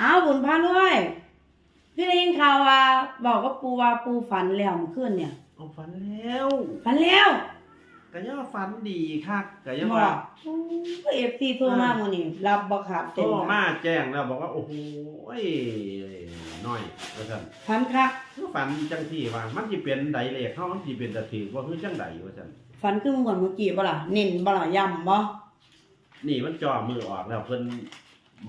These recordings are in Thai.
อ้าวบุญพาด้วย พี่ได้ยินข่าวว่า บอกว่าปูว่าปูฝันแล้วเมื่อคืนเนี่ย เอาฝันแล้วฝันแล้วก็ยังว่าฝันดีคักก็ยังบอว่ากเอฟซีโทรมาโมอนี่รับบ่ขาดโทเต็รมมาแจ้งแล้วบอกว่าโอ้โหยน้อยว่าซั่นฝันคักคือฝันจังที่ว่า มันสิเป็นใดเลขเฮามันสิเป็นตะถือว่าคือจังใดว่าซั่นฝันขึ้นก่อนเมื่อกี้บ่ล่ะเน้นบ่ล่ะย้ำบ่นี่มันจ่อมือออกแล้วเพิ่น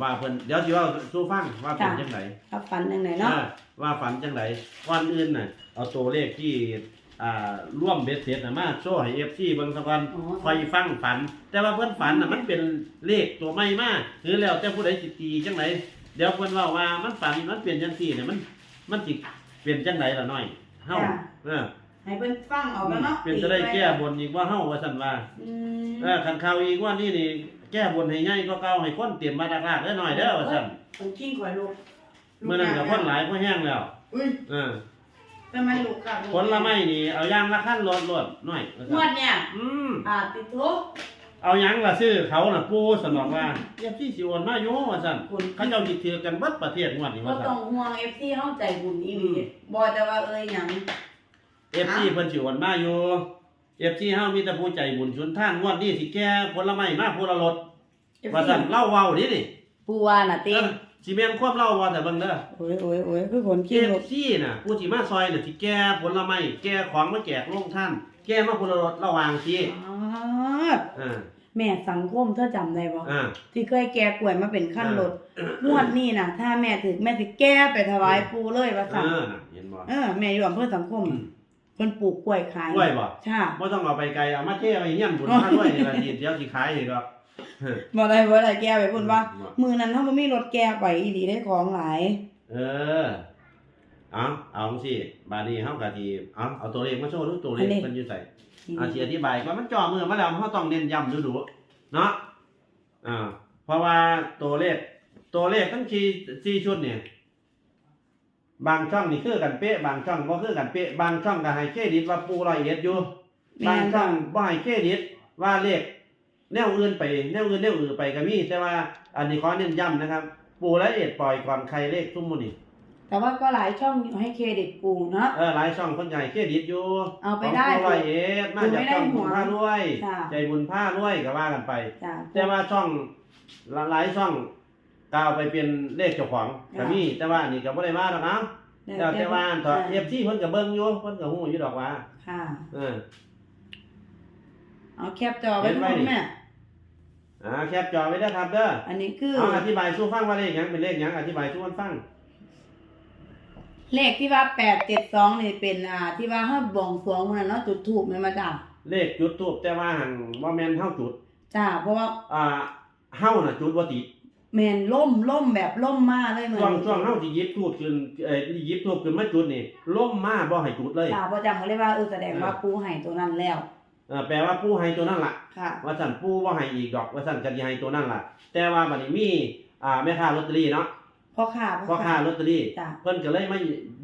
ว่าเพิ่นเดี๋ยวสิเว่าสู่ฟังว่าเป็นจังไดครับฝันยังไงเนาะอ่าว่าฝันจังไดวันอื่นน่ะเอาตัวเลขที่อ่าร่วมเบ็ดเสร็จน่ะมาโชว์ให้ FC เบิ่งซะก่อน อ๋อคอยฟังฝัน แต่ว่าเพิ่นฝันน่ะมันเป็นเลขตัวใหม่มาหรือแล้วแต่ผู้ใดสิตีจังไดเดี๋ยวเพิ่นเว้าว่ามันฝันมันเป็นจังซี่เนี่ยมัน มันสิเป็นจังไดล่ะน้อยเฮาเออให้เพิ่นฟังเอาแล้วเนาะเป็นจะได้แก้บนอีกว่าเฮาว่าซั่นว่าอืมเออคันข่าวอีกว่านี่นี่ แก้บนให้ใหญ่ก็เก่าให้คนเตรียมมาลากๆเด้อหน่อยเด้อว่าซั่นคนกิ้งข่อยลูกเมื่อนั้นก็คนหลายก็แห้งแล้วอุ้ยเออทำไมลูกค่ะผลไม้นี่เอายางละขั้นรถรถหน่อยว่างซั่วนดเนี่ยอืมอ่าติดทุกเอาหยังละซื้อเขาน่ะปูสนองว่าเอฟซีสิโอนมาอยู่ว่าซั่นคุณเขาเจ้าสิถือกันเบิดประเทศงวดนี้ก็ว่าซั่ต้อนงห่วง FC เฮาใจบุญอีหลีอืมบ่แต่ว่าเอ้ยหยังเอฟซีเพิ่นสิโอนมาอยู่ เอฟซีเฮามีแต่ผู้ใจบุญชุนท่านงวดนี้สิแก้ผลไม้มาผู้ละรถว่าซั่นเล่าเว้าดินี่ปูว่าน่ะติเออสิแม่นความเล่าว่าแต่เบิ่งเด้อโอ้ยโอ้ยโอ้ยคือคนเอกิ้งลูฟกซีน่ะผู้ที่มาซอยน่ะสิแก้ผลไม้แก้ของมาแจกโรงท่าน แก้มาผู้ละรถระหว่างสิอ๋ออ่าแม่สังคมเธอจำได้บ่อ่า ที่เคยแก้กล้วยมาเป็นขั้นรถงวดนี้น่ะ ถ้าแม่ถึกแม่สิแก้ไปถวายปูเลยว่าเอซั่นอน่ะเห็นบ่ เออแม่อยู่อำเภอสังคมเพิ่นปลูกกล้วยขายกล้วยบ่ใช่บ่ต้องเอาไปไกลเอามาเทไว้เฮียนบุญมาด้วยนี่ล่ะนี่เดี๋ยวสิขายให้ดอกบ่ได้บ่ได้แก้ไปพุ่นว่าบ่มือนั้นเฮาบ่มีรถแก้ไปอีหลีได้ของหลาย เออเอาเอาจังสิบาดนี้เฮาก็สิเอาเอาตัวเลขมาโชว์ดูตัวเลขเพิ่นอยู่ไสเอาสิอธิบายก่อนมันจ่อมือมาแล้วเฮาต้องเน้นย้ำดูๆเนาะอ่าเพราะว่าตัวเลขตัวเลขทั้งสี่สี่ชุดเนี่ย บางช่องนี่คือกันเป๊ะบางช่องบ่คือกันเป๊ะบางช่องก็ให้เครดิตว่าปูร้อยเอ็ดอยู่บางช่องบ่ให้เครดิตว่าเลขแนวอื่นไปแนวอื่นแนวอื่นไปก็มีแต่ว่าอันนี้ขอเน้นย้ำนะครับ ปูละเอียดปล่อยก่อนใครเลขทุ่มมุนี่แต่ว่าก็หลายช่องให้เครดิตปูเนาะเออหลายช่องคนใหญ่เครดิตอยู่เอาไปได้ของปูร้อยเอ็ดมาจากช่องปูบุญไม่ได้หวงผ้ารวยค่ะใจบุญผ้ารวยก็ว่ากันไปจ้ะแต่ว่าช่องหลายช่อง กล่าวไปเป็นเลขเจ้าของก็มีแต่ว่านี่ก็บ่ได้ว่าดอกนะแต่แต่ว่าถอด FC เพิ่นก็เบิ่งอยู่เพิ่นก็ฮู้อยู่ดอกว่าค่ะ เออ เอาแคปจอไว้เห็นทุกไว้คนนี่แม่อ่าแคปจอไว้เด้อครับเด้ออันนี้คือเอาอธิบายสู่ฟังว่าเลขหยังเป็นเลขหยังอธิบายสู่มันฟังเลขที่ว่า872นี่เป็นอ่า ที่ว่าเฮาบวงสรวงมื้อนั้นเนาะจุดธูปแม่นมาจ้ะเลขจุดทูบแต่ว่าหันบ่แม่นเฮาจุดจ้าเพราะว่าอ่าเฮาน่ะจุดบ่ติด แม่นล่มล่มแบบล่มมาเลยเหมือนช่วงช่วงเฮาสิหยิบทูบขึ้นเอ่อหยิบทูบขึ้นมาจุดนี่ล่มมาบ่ให้จุดเลยจ้าเพราะจำก็เลยว่าเออแสดงว่าปูให้ตัวนั้นแล้ว เออแปลว่าผู้ให้ตัวนั่นล่ะ ค่ะ ว่าสั่นผู้บ่ให้อีกดอก ว่าสั่นก็สิให้ตัวนั่นล่ะ แต่ว่าบัดนี้มีอ่าแม่ค้าลอตเตอรี่เนาะ พ่อค่ะพ่อค้าลอตเตอรี่จ้าเพิ่นก็เลยมา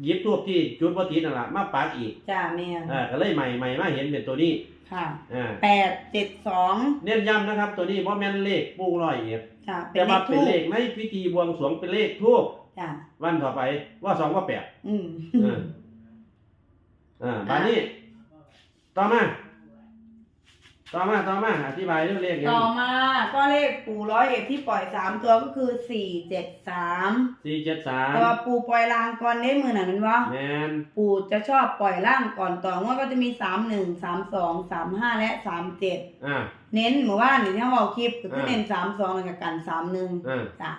หยิบทูบที่จุดบ่ติดนั่นล่ะมาปักอีกจ้าแม่เออก็เลยใหม่ใหม่มาเห็นเป็นตัวนี้ค่ะอ่าแปดเจ็ดสองเน้นย้ำนะครับ ตัวนี้บ่แม่นเลขปูร้อยเอ็ดจ้าเป็แต่นเลว่าขเป็นทูเลบขในพิธีบวงสรวงเป็นเลขทูบจ้าวันต่อไปว่าสองว่าแปดอืมเอออ่าบาดนี้ต่อมา ต่อมาต่อมาอธิบายเรื่องเลขยังต่อมาก็เลขปูร้อยเอ็ดที่ปล่อยสามตัวก็คือสี่เจ็ดสามสี่เจ็ดสามแต่ว่าปูปล่อยลางก่อนได้มือหนันมันวะแมนปูจะชอบปล่อยล่างก่อนต่องว่าก็จะมีสามหนึ่งสามสองสามห้าและสามเจ็ดอ่าเน้นเหมือนว่านี่ที่เขาเอาคลิปก็คืออ่าเน้นสามสองแล้วก็กันสามหนึ่งอ่าจ้ะ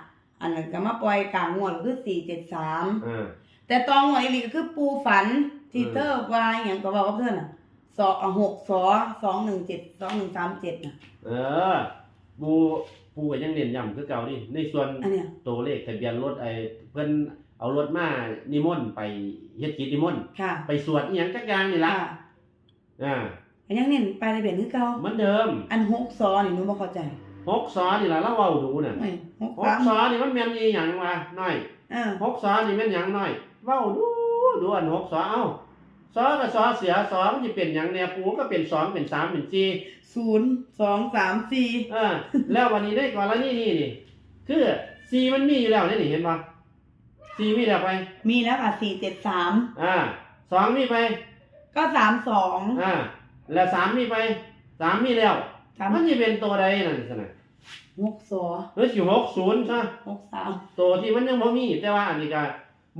อันนั้นก็มาปล่อยกลางงวดก็คือสี่เจ็ดสามอ่าแต่ตองหวยนี่ก็คือปูฝันที่อืมเตอร์วายอย่างก็บอกกับเพื่อนอะ สองหกสอสองหนึ่งเจ็ดสองหนึ่งสามเจ็ดน่ะ เออ ปูปูก็ยังเน้นย้ำคือเก่านี่ในส่วนอันเนี้ย ตัวเลขทะเบียนรถไอ้เพิ่นเอารถมานิมนต์ไปเฮ็ดกิจนิมนต์ค่ะไปสวดอีหยังจักอย่างนี่ล่ะค่ะอ่าอันยังเน้นไปในเปลี่ยนคือเก่าเหมือนเดิมอันหกซอนี่หนูบ่เข้าใจหกซอนี่ล่ะเราเว้าดูน่ะไม่หกหกสามซอนี่มันแม่นอีหยังวะน้อยเออหกซอนี่แม่นหยังน้อย เว้าดูดูอันหกซอเอ้า ซอกับซอเสียซอมันสิเป็นหยังแหน่ปูก็เป็นสองเป็นสามเป็นสี่ศูนย์สองสามสี่เออแล้ววันนี้ได้ก่อนแล้วนี่นี่นี่คือสี่มันมีอยู่แล้วนี่นี่เห็นปะสี่มีแล้วไป มีแล้วค่ะสี่เจ็ดสามอ่าสองมีไป ก็สามสองอ่าแล้วสามมีไปสามมีแล้วสามมันจะเป็นตัวใดนั่นสินะหกสอหรือสิหกศูนย์ซะหกสามตัวที่มันยังบ่มีแต่ว่าอันนี้ก็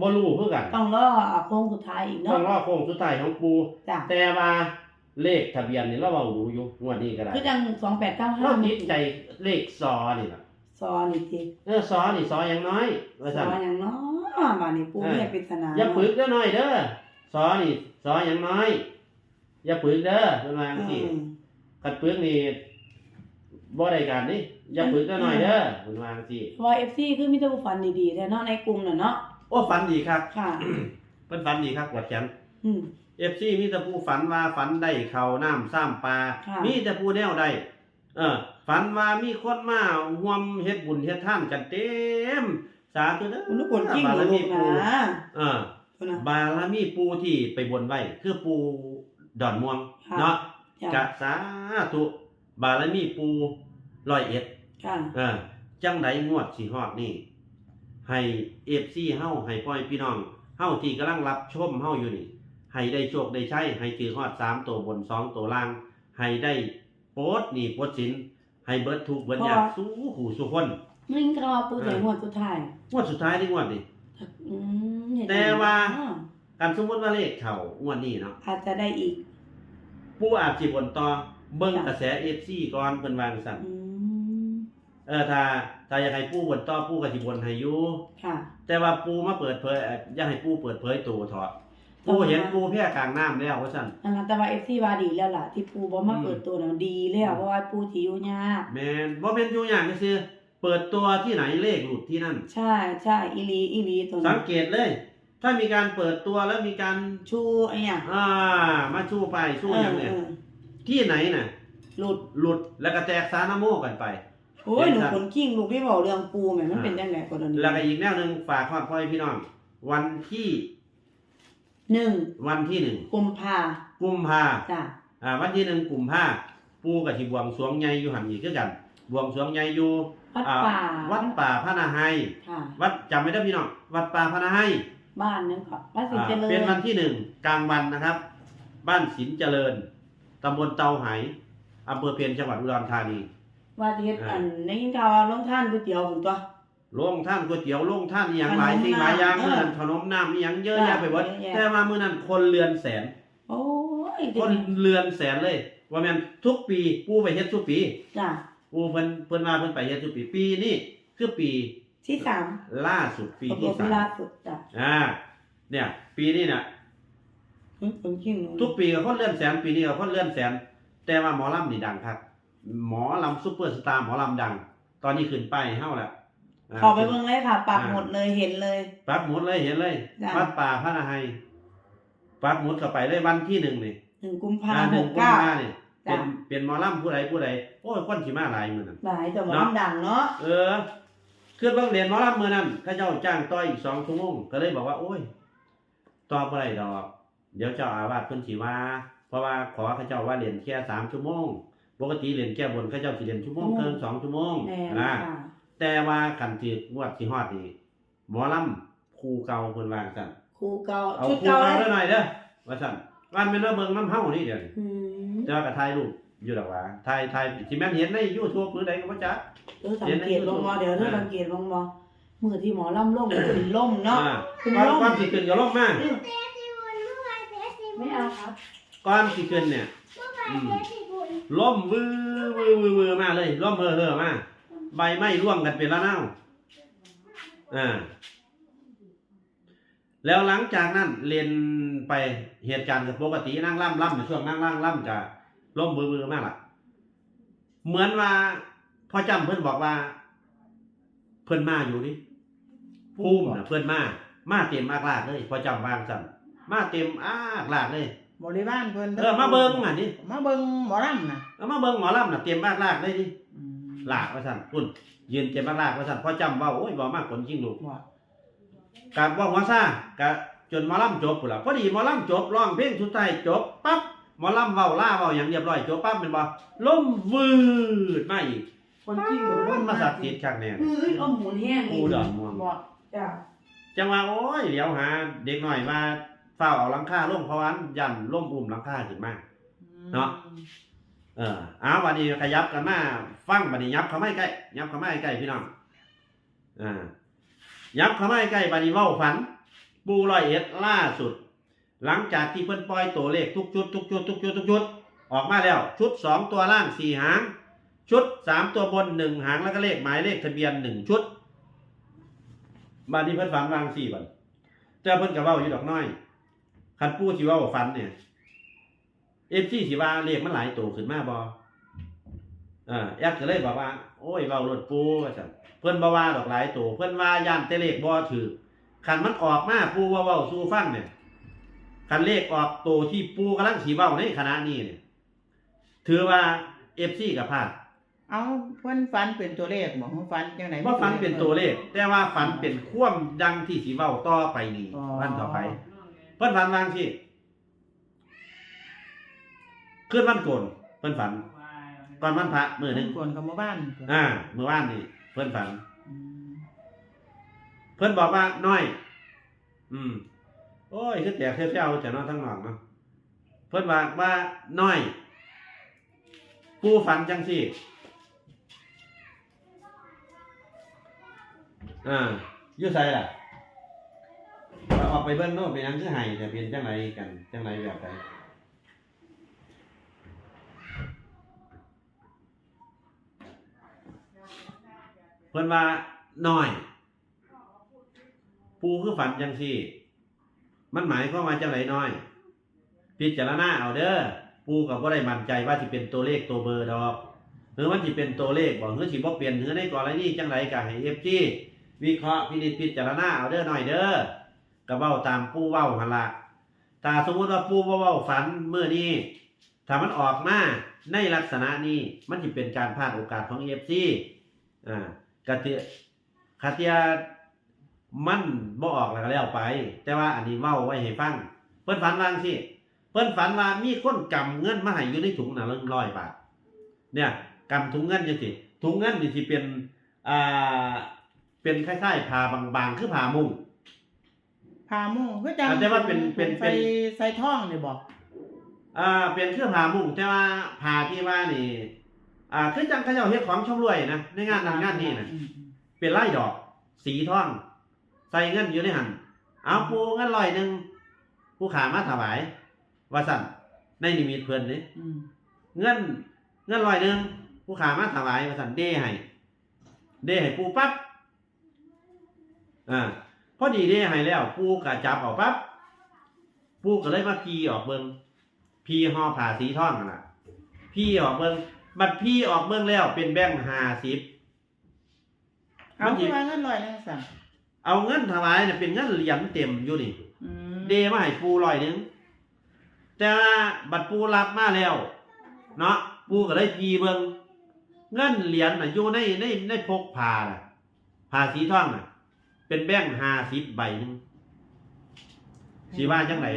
บ่รู้คือกันต้องรอโค้งสุดท้ายอีกต้อเนาะงรอโค้งสุดท้ายของปูจ้ะแต่ว่าเลขทะเบียนนี่เราเว้าดูอยู่งวดนี้ก็ได้คือจังสองแปดเก้าห้าเราติดใจเลขซอนี่ล่ะซอนี่ทีเออซอนี่ซออย่างน้อยว่าซซั่นออย่างเนาะมานี่ปูเออเนี่ยปริศนาอย่าปึกเด้อหน่อยเด้อซอนี่ซออย่างน้อย อย่าปึกเด้อเพิ่นว่าจังซี่อืมคันปึกนี่บ่ได้การนี่อย่าปึกเด้อหน่อยเด้อเพิ่นว่าจังซี่เพราะว่าเอฟซีคือมีแต่ผู้ฝันดีๆแต่เนาะในกลุ่มน่ะเนาะ โอ้ฝันดีครับค่ะ เพิ่นฝันดีครับกวดแขนอืม FC มีแต่ผู้ฝันว่าฝันได้เข้าน้ำซ้ำปลาค่ะ มีแต่ผู้แนวใดเออ ฝันว่ามีคนมาร่วมเฮ็ดบุญเฮ็ดทานกันเต็ม สาธุเด้อคุณลูกคนจริงบาเหรรอลูมีกปูนะเออ คุณนะ บารมีปูที่ไปบนไว้ คือปูดอนม่วงค่ะ เนาะจ้ะกะสาธุบารมีปูร้อยเอ็ดค่ะ เออจังไดงวดสิฮอดนี่ ให้เอฟซีเฮาให้พ่อให้พี่น้องเฮาที่กำลังรับชมเฮาอยู่นี่ให้ได้โชคได้ใช้ให้ถือฮอดสามตัวบนสองตัวล่าง ให้ได้โปดหนี่ปดสิน ให้เบิดทุกข์เบิดยากสู้หูสู้คนลิงกรอปูใส่หัวสุดท้ายงวดสุดท้ายนี่งวดนี่อืมเห็นไหมแต่ว่าอ๋อการสมมติว่าเลขเข้างวดนี้เนาะอาจจะได้อีกปูอาจสิบนต่อเบิ่งค่ะกระแส FC ก่อนเพิ่นว่าจังซั่น อืม เออถ้าถ้าอยากให้ปูบนต่อปูก็สิบนให้อยู่ค่ะ แต่ว่าปูมาเปิดเผยเอ่ออยากให้ปูเปิดเผยตัวเถอะปูเห็นปูแพร่กลางน้ำแล้วว่าซั่นนั่นล่ะแต่ว่าเอฟซีว่าดีแล้วล่ะ ที่ปูบ่มาอืมเปิดตัวน่ะมันดีแล้วเพราะว่าปูที่อยู่ยากแม่นบ่แม่นอยู่อย่างซื่อเปิดตัวที่ไหนเลขหลุดที่นั่น ใช่ใช่อีหลีอีหลีตัวสันั้งนเกตเลย ถ้ามีการเปิดตัวแล้วมีการชูไอ้เนี่ยอ่ามาชูไปสู้อย่างเนี่ยเออที่ไหนน่ะ หลุดหลุดแล้วก็แตกสานาโมกันไป โอ้ยเห็หนนูครับคนกิ้งลูกที่บอกเรื่องปูแหม่มันอ่าเป็นจังไดกว่านี้แล้วก็อีกแนวหนึงฝากความพ่อให้พี่น้อง วันที่หนึ่งวันที่หนึ่งกุมภากุมภาจ้ะอ่า วันที่หนึ่งกุมภาปูกับที่บวงสรวงใหญ่อยู่หันอีกคือกัน บวงสรวงใหญ่อยู่วัดอ่าป่าวัดป่าพระนาไฮค่ะวัดจำไม่ได้พี่น้องวัดป่าพระนาไฮบ้านนึงค่ะวัดสิงอ่าห์เจริญเป็นวันที่หนึ่งกลางวันนะครับ บ้านสินเจริญตำบลเตาไหอำเภอเพียรจังหวัดอุดรธานี ว่าที่เฮ็ดอ่าอันได้ยินข่าวว่าลงท่านก๋วยเตี๋ยวผมตัวโรงท่านก๋วยเตี๋ยวโรงท่านอหย่างขนมหลายสิ่งหลายอย่างน้ำเมื่อนั้นขนมน้ำอหย่างเยอะแยะไปหมดเยอะแยะ แต่ว่ามื่อนั้นคนเรือนแสน โอ้ยคนเรือนแสนเลย ว่าแม่นทุกปีปูไปเฮ็ดทุกปีจ้ะปูเพิ่นเพิ่นมาเพิ่นไปเฮ็ดทุกปีปีนี้คือปีที่สามล่าสุดปีประกที่บสาล่ามสุดจ้ะอ่า เนี่ย ปีนี้น่ะ หึผมกิ้งหนูทุกปีก็คนเลื่อนแสนปีนี้ก็คนเลื่อนแสน แต่ว่าหมอลำนี่ดังครับ หมอลำซุปเปอร์สตาร์หมอลำดัง ตอนนี้ขึ้นป้ายให้เฮาแล้วาขอไปเบิ่งเลยค่ะ ปักหมดเลยเห็นเลย ปักหมุดเลยเห็นเลยจ้ะวัดป่าพระนาไฮปักหมุดเข้าไปเลยวันที่หนึ่งนี่หนึ่งกุมภาอ่าหหนึ่งกกุมเก้าภานี่เป็จ้ะนเป็นหมอลำผู้ใดผู้ใดโอ้ยคนสิมาหลายมื้อนั้นหลายแต่ว่าเนาะมันดังเนาะเออคือเบิ่งเรียนหมอลำมื้อนั้นเขาเจ้าจ้างต่ออีกสองชั่วโมงก็เลยบอกว่า โอ้ยต่อบ่ได้ดอก เดี๋ยวเจ้าอาวาสเพิ่นสิว่า เพราะว่าขอเขาเจ้าว่าเรียนแค่สามชั่วโมง ปกติเรียนแค่บนเขาเจ้าสิเรียนชั่วโมงเกินสองชั่วโมงแม่นนะค่ะแต่ว่าคันที่งวดสิฮอดนี่หมอลำครูเก่าเพิ่นว่าจังซั่นครูเก่าเอาชุดครูเก่าเก่าเลได้ยหน่อยเด้อว่าซั่นว่าแม่นว่าเบิ่งน้ำเฮานี่เดี๋ยวนี้อืมแต่ว่าก็ถ่ายรูปอยู่ดอกว่าถ่ายถ่ายที่แม่นเห็นใน YouTube หรือใดก็บ่จักเดี๋ยวสังเกตลงมอเดี๋ยวเธอสังเกตลงมอมือที่หมอล่ำล่มขึ้นล่มเนาะ อ่าขึ้นก่อนล่ม ก่อนสิขึ้นก็ลงมาอืมไม่เอาครับ ก่อนสิขึ้นเนี่ย อืม ล่มวือวือวือวือมาเลยล่มเฮ่อเฮ่อมาใบไม้ร่วงกันเป็นละเน่าอ่าแล้วหลังจากนั้นเรียนไปเหตุการณ์กับปกตินั่งล่ำล่ำในช่วงนั่งล่ำล่ำจะล่มวือวือมากล่ะ เหมือนว่าพ่อจำเพื่อนบอกว่า เพื่อนมาอยู่นี่ภูมินะเพื่อนมา มาเต็มอากลากเลยพ่อจำวางสั่นมาเต็มอากลากเลย บริบ้านเพิ่นเออมาเบิ้งอะนี่มาเบิ่งหมอลำน่ะเอามาเบิ้งหมอลำน่ะเต็มอากลากเลยดิอืมลากว่าสั่นคุณยืนเต็มอากลากว่าสั่นพ่อจำว่าโอ้ยบ่มากคนจริงลูกว่ากับว่าหัวซ่ากะจนหมอลำจบพุ่นล่ะพอดีหมอลำจบร้องเพลงสุดท้ายจบปั๊บหมอลำเว้าล่าเว้าอย่างเรียบร้อยจบปั๊บเป็นบ่ล่มวืดมาอีกคนจริงหรือมัว่านมาสักดิ์สิทธิ์คักแน่เฮ้ยเอาหมุนแห้งปูดอนม่วงบอกจ้ะจจังว่าโอ้ยเดี๋ยวหาเด็กหน่อยมา เฝ้าเอาหลังคาลงเพราะว่ายันล่มอุ่มหลังคาขึ้นมาเนาะเอออ้าววันนี้ขยับกันมาฟังวันนี้ยับเข้ามาใกล้ยับเข้ามาใกล้พี่น้องอ่ายับเข้ามาใกล้วันนี้เว้าฝัน ปูร้อยเอ็ดล่าสุด หลังจากที่เพิ่นปล่อยตัวเลขทุกชุดทุกชุดทุกชุดทุกชุดออกมาแล้ว ชุดสองตัวล่างสี่หาง ชุดสามตัวบนหนึ่งหางแล้วก็เลขหมายเลขทะเบียนหนึ่งชุดบัดนี้เพิ่นฝันวางสี่บัดแต่เพิ่นก็เว้าอยู่ดอกน้อย คันปูสิเว้าฝันเนี่ยเอฟซีสิว่าเลขมันหลายตัวขึ้นมาบ่อ่าแอดก็เลยบอกว่า โอ้ยเว้ารถปูว่าซั่นเพิ่นบ่ว่าดอกหลายตัวเพิ่นว่าย่านแต่เลขบ่ถือคันมันออกมาปูว่าเว้าสู่ฟังเนี่ยคันเลขออกตัวที่ปูกำลังสิเว้าในขณะนี้เนี่ยถือว่าเอฟซีกับพลาดเอาเพิ่นฝันเป็นตัวเลขบ่ฮู้ฝันจังได๋ว่าฝันเป็นตัวเลข แต่ว่าฝันเป็นข่วามดังที่สีเว้าต่อไปนี่อ๋อวันต่อไป เพิ่นฝันวางสิขึ้นวันโกนเพิ่นฝันก่อนวันพระมื้อหนึงคนเขามาบ้านอ่าเมื่อวานนี่เพิ่นฝันอืมเพิ่นบอกว่าน้อย อืม โอ้ยคือแตกเที่ยวๆจะนอนทั้งนอกเนาะเพิ่นว่าว่าน้อย ผู้ฝันจังซี่อ่าอยู่ไสล่ะ เอาออกไปเบิ่งโน่นเป็นหยังคือไห้แต่เป็นจังไรกันจังไรแบบใดเพิ่นว่าน้อย ปูคือฝันจังซี่ มันหมายความว่าจังไรน้อย พิจารณาเอาเด้อปูก็บ่ได้มั่นใจว่าสิเป็นตัวเลขตัวเบอร์ดอกหรือมันสิเป็นตัวเลขบ่หรือสิบ่เปลี่ยนหรือในกรณีจังไรก็ให้ FG วิเคราะห์พินิจพิจารณาเอาเด้อหน่อยเด้อ ก็เว้าตามปู้เว้าหั่นละถ้าสมมุติว่าปูบ่เว้าฝันเมื้อนี้ถ้ามันออกมาในลักษณะนี้มันสิเป็นการพลาดโอกาสของ FC อ่ากะเตคาเตียมันบ่ออกแล้วก็แล้วไป แต่ว่าอันนี้เว้าไว้ให้ฟังเพิ่นฝันว่างซี่เพิ่นฝันว่ามีคนกำเงินมาให้อยู่ในถุงน่ะเรื่องร้อยบาทเนี่ยกำถุงเงินจังซี่ถุงเงินนี่สิเป็นอ่าเป็นคล้ายๆผ้าบางๆ คือผ้ามุ้ง พามุ่งคือจังอ่าแต่ว่าเป็นเป็นเป็น ใส่ใส่ท่องนี่บ่อ่าเป็นเครื่องผ้ามุ้งแต่ว่าผ้าที่ว่านี่อ่าคือจังเขาเจ้าเฮ็ดของชำรวยนะในงานนั้นงานนี้นะอืมเป็นลายดอก สีทอง ใส่เงินอยู่ในหันเอาปูเงินร้อยหนึงผู้ขามาถวาย ว่าสั่นในนิมิตเพิ่นนี่ อืมเงินเงินร้อยหนึ่งผู้ขามาถวายมาสั่นเด้ให้เด้ให้ปูปั๊บอ่า พอดีเด้ให้แล้ว ปูกะจับเออกปั๊บปูก็เลยมาพีออกเบิงพีห่อผ่าสีทองนั่นน่ะ พีออกเบิงบัดพีออกเบิงแล้ว เป็นแบงค์ห้าสิบเอาคือว่าเงินร้อยหนึงสั่งเอาเงินถวายเนี่ยเป็นเงินเหรียญเต็มอยู่นี่อืมเดมาให้ปูร้อยหนึ่งแต่ว่าบัดปูรับมาแล้ว เนาะปูก็เลยพีเบิงเงินเหรียญน่ะอยู่ในในในพกผ้าน่ะผ้าสีทองน่ะ เป็นแบงค์ห้าสิบใบหนึงสิว่าจังไหน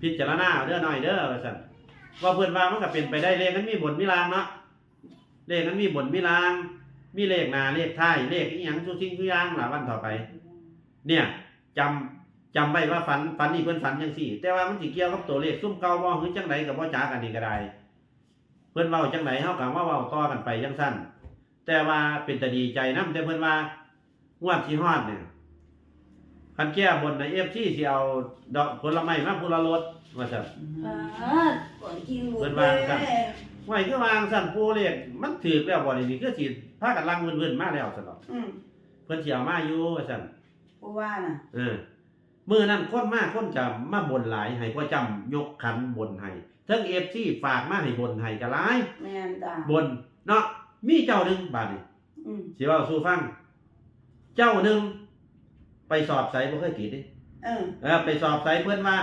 พิจารณาเอาเด้อหน่อยเด้อว่าซั่นว่าเพิ่นว่ามันก็เป็นไปได้เลขนั้นมีบนมีรางเนาะเลขนั้นมีบนมีราง มีเลขหน้าเลขท้ายเลขอีหยังทุกสิ่งทุกอย่างล่ะวันต่อไป เนี่ยจำจำไว้ว่าฝันฝันนี่เพิ่นฝันจังซี่ แต่ว่ามันสิเกี่ยวกับตัวเลขซุ่มเก่าบ่หรือจังไดก็บ่จ๋ากันนี่ก็ได้ เพิ่นเว้าจังไดเฮาก็ว่าเว้าต่อกันไปจังซั่นแต่ว่าเป็นตาดีใจนํแต่เพิ่นว่า งวดสิฮอดเนี่ยคันแก้บนใน FC สิเอาดอกผลไม้มาพูละรถว่าซั่นอืมอ่าก่อนกินหมูเพิ่นว่าครับไว้คือวางซั่นปูเลขมันถูกแล้วบ่นี่นี่คือสิพากันลังเวินๆมาแล้วซั่นดอกอืมเพิ่นสิเอามาอยู่ว่าซั่นผู้ว่าน่ะเออมื้อนั้นคนมาคนจะมาบ่นหลายให้พ่อจำยกขันบ่นให้เทั้ง FC ฝากมาให้บ่นให้ก็หลายแม่นจ้าบ่นเนาะมีเจ้าหนึงบาดนี้อืมสิเว้าสู่ฟัง เจ้าหนึงไปสอบไสบ่เคยติดเด้เออ เออไปสอบไสเพิ่นว่า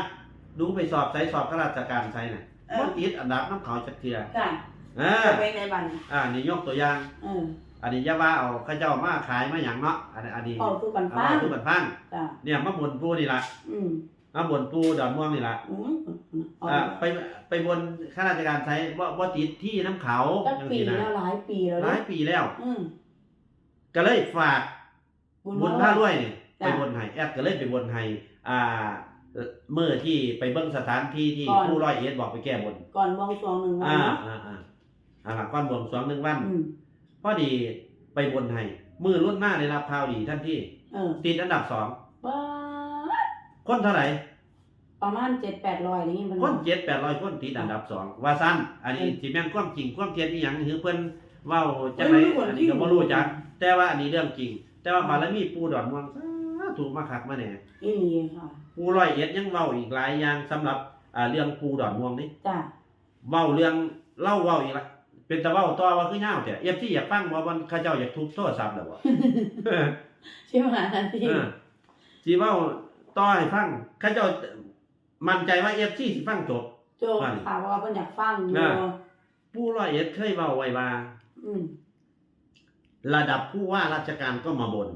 ดูไปสอบไสสอบข้าราชการไสน่ะเออ บ่ติดอันดับน้ำเขาจักเทื่อจ้าเออจะไปในบันอ่านี่ยกตัวอย่าง เอออันนี้อย่าว่าเอาเขาเจ้ามาขายมาหยังเนาะอันนี้อันนี้เป่าตู้กันเอาฟ้ามาทุกบันฟังจ้าเนี่ยมาบ่นปูนี่ล่ะอืมมาบ่นปูดอนม่วงนี่ล่ะอืมเอาอ่าไปไปบนข้าราชการใช้ว่าว่าติดที่น้ำเขาตั้งจังปีซี่นะแล้วหลายปีแล้วหลายปีแล้ว อืมก็เลยฝาก บุญพระรวยนี่จ้ะไปบนให้แอดก็เลยไปบนให้อ่าเอ่อเมื่อที่ไปเบิ่งสถานที่ที่ก่อน ผู้ร้อยเอ็ดบอกไปแก้บน ก่อนบวงสรวงหนึ่งวันอ่าเนาะอ่าอ่าอ่าหลังก้อนบวงสรวงหนึ่งวันอืมพอดีไปบนให้มือรุ่นหน้าได้รับข่าวดีท่านที่เออติดอันดับสองบ้าคนเท่าไหร่ ประมาณเจ็ดแปดร้อยนี่มันคนเจ็ดแปดร้อยคนติดอันดับสองว่าสั้นอันนี้อืมสิแม่นความจริงความเท็จอีหยังคือเพิ่นเว้าจังไดเอ้ยรู้อันนี้ก็จริงบ่รู้จักแต่ว่าอันนี้เรื่องจริง แต่ว่าบารมีปู่ดอนม่วงสาธุมาคักมาแหน่อีหลีค่ะปู่ร้อยเอ็ดยังเว้าอีกหลายอย่างสำหรับอ่าเรื่องปู่ดอนม่วงนี่จ้ะเว้าเรื่องเล่าเว้าอีกละเป็นตะเว้าต่อว่าคือยาวแต่ FT อยากฟังว่ามันเขาเจ้าอยากทุบโทรศัพท์แล้วบ่ ใช่ไหมทันทีเออสิเว้าต่อให้ฟังเขาเจ้ามั่นใจว่า FT สิฟังจบ โจกค่ะเพราะว่าเพิ่นอยากฟังอยู่น่ะปู่ร้อยเอ็ดเคยเว้าไว้ว่า อืม ระดับผู้ว่าราชการก็มาบน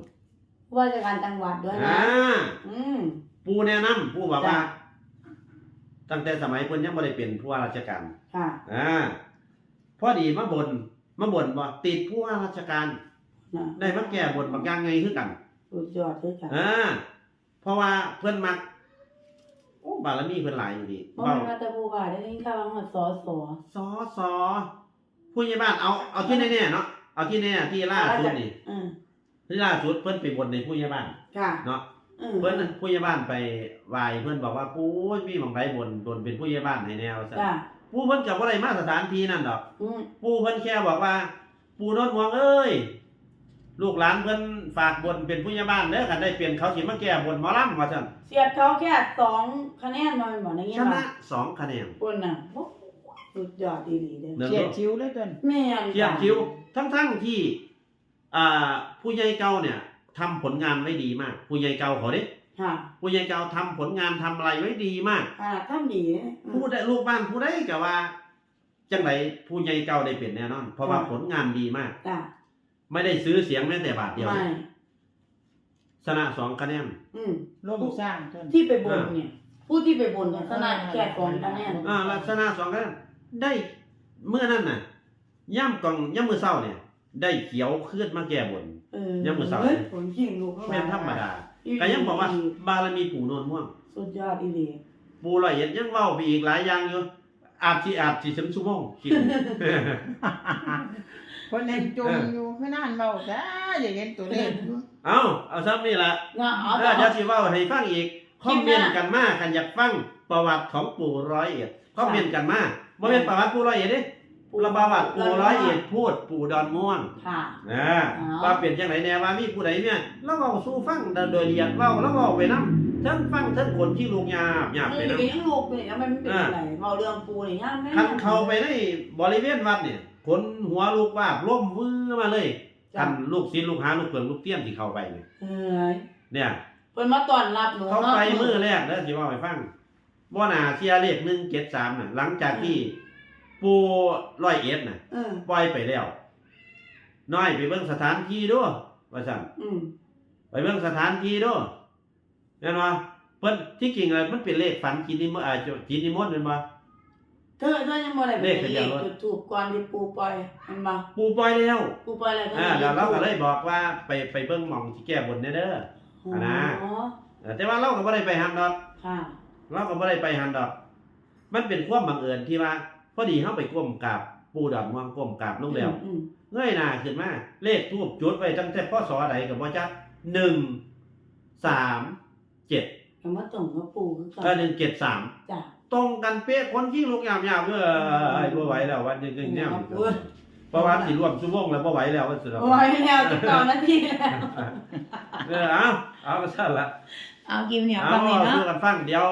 ผู้ว่าราชการจังหวัดด้วยนะอ่าอืมผู้แนะนำผู้บอกว่า จ้ะ ตั้งแต่สมัยเพิ่นยังบ่ได้เป็นผู้ว่าราชการค่ะอ่าพอดีมาบนมาบนบ่ติดผู้ว่าราชการนะได้มาแก้บนบางอย่างไงคือกัน สุดยอดเลยค่ะอ่าเพราะว่าเพิ่นมักโอ้บารมีเพิ่นหลายอยู่ดีเพราะเว้ามันมาแต่ผู้ว่าได้ยินข่าวว่าหมดสอสอสอสอผู้ใหญ่บ้านเอาเอาที่แน่ๆเนาะ เอาที่แน่ที่ล่าสุดนี่อืมที่ล่าสุดเพิ่นไปบนในผู้ใหญ่บ้านค่ะเนาะอืมเพิ่นผู้ใหญ่บ้านไปไหว้เพิ่นบอกว่าปูยมีหม่องใดบนบนเป็นผู้ใหญ่บ้านให้แนวซั่นจ้ะปูเพิ่นก็บ่ได้มาสถานที่นั่นดอก อืมปูเพิ่นแค่บอกว่า ปูโนนห่วงเอ้ยลูกหลานเพิ่นฝากบนเป็นผู้ใหญ่บ้านเด้อคันได้เปลี่ยนเขาสิมาแก้บนหมอลำว่าซั่นเสียบเขาแค่สองคะแนนมาเป็นหมดในชนี้นะป่ะสองคะแนนคนน่ะโอ้โห สุดยอดดีๆเด้อเดินเฉียดรถชิวเลยจนแม่นเทียบจ้ะคิวทั้งๆที่อ่าผู้ใหญ่เก่าเนี่ยทำผลงานไว้ดีมาก ผู้ใหญ่เก่าเขาเด้ค่ะผู้ใหญ่เก่าทำผลงานทำอะไรไว้ดีมากขนาดทำดีนะอืม ผู้ใดลูกบ้านผู้ใดก็ว่า จังไดผู้ใหญ่เก่าได้เป็นแน่นอน เพราะว่าค่ะ ผลงานดีมาก จ้ะไม่ได้ซื้อเสียงแม้แต่บาทเดียวไม่ชนะสองคะแนน อืมล่มสร้างจนที่ไปบนเนี่ย ผู้ที่ไปบนเนี่ยขนาดแค่สองคะแนน อ่าลักษณะสองคะแนน ได้เมื่อนั้นน่ะย่ำกองย่ำมือเศร้าเนี่ย ได้เขียวขึ้นมาแก้บน เออยังมือสาว เฮ้ยผลจริงลูกแม่นธรรมดาก็ยังบอกว่า บารมีปู่โนนม่วง สุดยอดอีหลีปู่ละเอียดยังเว้าไปอีกหลายอย่างอยู่อาบสิอาบสิถึงชั่วโมงคิดดูคนเล่นจุ่มเอออยู่ไม่นานเบาจ้าอย่าเห็นตัวเลขอยู่เอาเอาซ้ำนี่ล่ะเนาะเอาเอต่ออจะสิเว้าให้ฟังอีกคอมเมนต์กันมากันอยากฟังประวัติของปู่ร้อยเอ็ดคอมเมนต์กันมา บ่แม่นประวัติปู่ร้อยเอ็ดเด้ระประวัติปู่ร้อยเอ็ดพูดปู่ดอนม่วงค่ะนะอ๋อว่าเป็นจังไดแน่ว่ามีผู้ใดเนี่ยเราเว้าสู่ฟังโดยละเอียดเว้าแล้วเว้าไปนำทั้งฟังทั้งคนที่ลูกยาบยาบไปนี่นำก็ยังลูกอยู่นี่แล้วมันเป็นอะไรเมาเรื่องปูนี่ย่างแม่คันเข้าไปในบริเวณวัดเนี่ยขนหัวลูกว่าบล้มวื้อมาเลยคันลูกศิษย์ลูกหาลูกเพิ่นลูกเตี้ยมที่เข้าไปเนี่ยเอ้ยเนี่ยเพิ่นมาต้อนรับหนูเขาเนาะไปมื้อแรกเด้อสิเว้าให้ฟัง บ่น่าเสียเลข173น่ะ หลังจากที่ปู่ร้อยเอ็ดน่ะเออปล่อยไปแล้ว น้อยไปเบิ่งสถานที่ด้วยว่าซั่นอืมไปเบิ่งสถานที่ด้วยแม่นบ่เพิ่นที่จริงแล้วมันเป็นเลขฝันกินนิมนต์อ่ากินนิมนต์แม่นบ่ เธอเธอยังบ่ได้ไปเลขทะเบีเลยนขรถ จุดถูกก่อนที่ปูปล่อยเห็นบ่ปู่ปล่อยแล้วปูปล่อยแล้วอ่าแล้วเราก็เลยบอกว่าไปไปเบิ่งหม่องที่แก้บนเด้อเด้ออ๋ออันน่ะเออแต่ว่าเราก็บ่ได้ไปหันดอก ค่ะ เราก็บ่ได้ไปหันดอก มันเป็นความบังเอิญที่ว่า พอดีเฮาไปก้มกราบปู่ดอนม่วงก้มกราบลงแล้วอืมเงยหน้าขึ้นมา เลขทูบจุดไว้ตั้งแต่พศใดก็บ่จัก1 3 7คำว่าตรงกับปูคือกัเออ1 7 3จ้ะ ตรงกันเป๊ะคนที่ลูกยามๆเอ้ยบ่ไหวแล้ววันนึงๆแนวนี้เออเพราะว่าสิรวมชั่วโมงแล้วบ่ไหวแล้วว่าสิแล้วโอ้ยแล้วจะต่อนาทีแล้ว เออเอาเอาซั่นละ เอากินเหนียวเอากันเลยเอาเนาะสู้กันฟังเดี๋ยว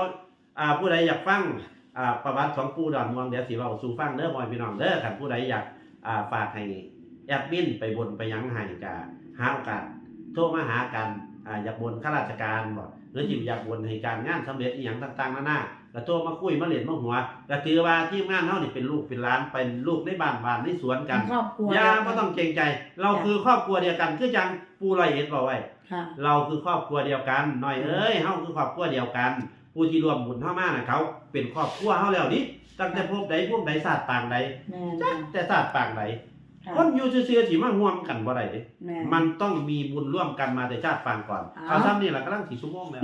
อ่าผู้ใดอยากฟังอ่าประวัติของปู่ดอนม่วงเดี๋ยวสิเว้าสู่ฟังเด้อพ่อพี่น้องเด้อคันผู้ใดอยากอ่าฝากให้แอดมินไปบนไปหยังให้ก็หาโอกาสโทรมาหากันอ่าอยากบนข้าราชการบ่หรือที่อยากบนให้การงานสำเร็จอีหยังต่างๆนานาก็โทรมาคุยมาเล่นมาหัวก็ถือว่าทีมงานเฮานี่เป็นลูกเป็นหลานเป็นลูกในบ้านบ้านในสวนกัน ครอบครัวอย่าบ่ต้องเกรงใจ เราคือครอบครัวเดียวกัน คือจังปู่ร้อยเอ็ดบอกไว้ ค่ะ เราคือครอบครัวเดียวกันหน่อยเอ้ยเฮาคือครอบครัวเดียวกัน ผู้ที่รวมบุญเฮามาน่ะเขา เป็นครอบครัวเฮาแล้วนี่ตั้งแต่พบใดพวกใดศาสตร์ปางใดแม่นจัจ้ะกแต่ศาสตร์ปางใดค่ะคนอยู่ซื่อๆสิมาร่วมกันบ่ได้เด้แม่มันต้องมีบุญร่วมกันมาแต่ชาติปางก่อนอ้าวเอาซ้ำนี่ล่ะกำลังสิชั่วโมงแล้ว